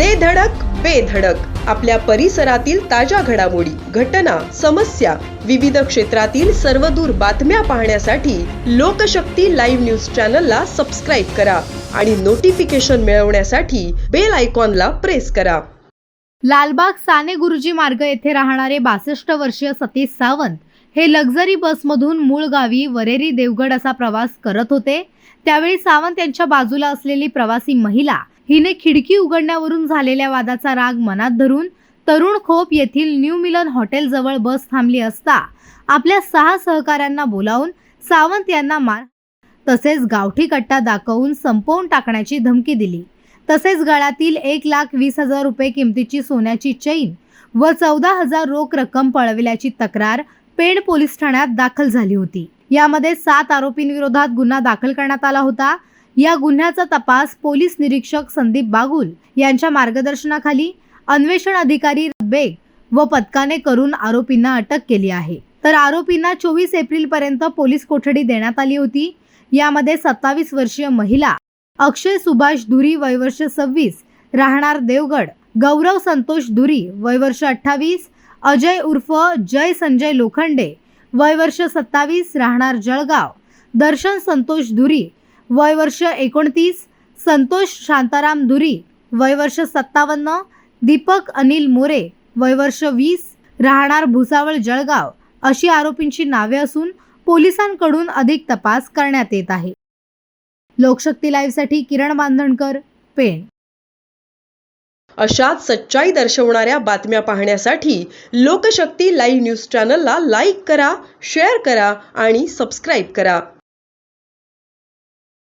दे धडक बेधडक आपल्या परिसरातील ताज्या घडामोडी घटना समस्या विविध क्षेत्रातील सर्वदूर बातम्या पाहण्यासाठी लोकशक्ती लाईव्ह न्यूज चॅनलला सबस्क्राईब करा आणि नोटिफिकेशन मिळवण्यासाठी बेल आयकॉनला प्रेस करा. लालबाग साने गुरुजी मार्ग येथे राहणारे बासष्ट वर्षीय सतीश सावंत हे लक्झरी बसमधून मूळ गावी वरेरी देवगड असा प्रवास करत होते. त्यावेळी सावंत यांच्या बाजूला असलेली प्रवासी महिला हिने खिडकी उघडण्यावरून झालेल्या वादाचा राग मनात धरून तरुण खोप येथील न्यू मिलन हॉटेलजवळ बस थांबली असता आपल्या सहा सहकाऱ्यांना बोलावून सावंत यांना मार तसेच गावठी कट्टा दाखवून संपवून टाकण्याची धमकी दिली. तसेच गळ्यातील एक लाख वीस हजार रुपये किमतीची सोन्याची चैन व चौदा हजार रोख रक्कम पळविल्याची तक्रार पेड पोलीस ठाण्यात दाखल झाली होती. यामध्ये सात आरोपींविरोधात गुन्हा दाखल करण्यात आला होता. या गुन्ह्याचा तपास पोलीस निरीक्षक संदीप बागुल यांच्या मार्गदर्शनाखाली अन्वेषण अधिकारी बेग व पथकाने करून आरोपींना अटक केली आहे. तर आरोपींना चोवीस एप्रिल पर्यंत पोलीस कोठडी देण्यात आली होती. यामध्ये सत्तावीस वर्षीय महिला अक्षय सुभाष धुरी वयवर्ष सव्वीस राहणार देवगड गौरव संतोष धुरी वयवर्ष अठ्ठावीस अजय उर्फ जय संजय लोखंडे वयवर्ष सत्तावीस राहणार जळगाव दर्शन संतोष धुरी वय वर्ष एकोणतीस संतोष शांताराम धुरी वय वर्ष सत्तावन्न दीपक अनिल मोरे वयवर्ष वीस राहणार भुसावळ जळगाव अशी आरोपींची नावे असून पोलिसांकडून अधिक तपास करण्यात येत आहे. लोकशक्ती लाईव्हसाठी किरण बांधणकर पेण. अशाच सच्चाई दर्शवणाऱ्या बातम्या पाहण्यासाठी लोकशक्ती लाईव्ह न्यूज चॅनलला लाईक करा शेअर करा आणि सबस्क्राईब करा.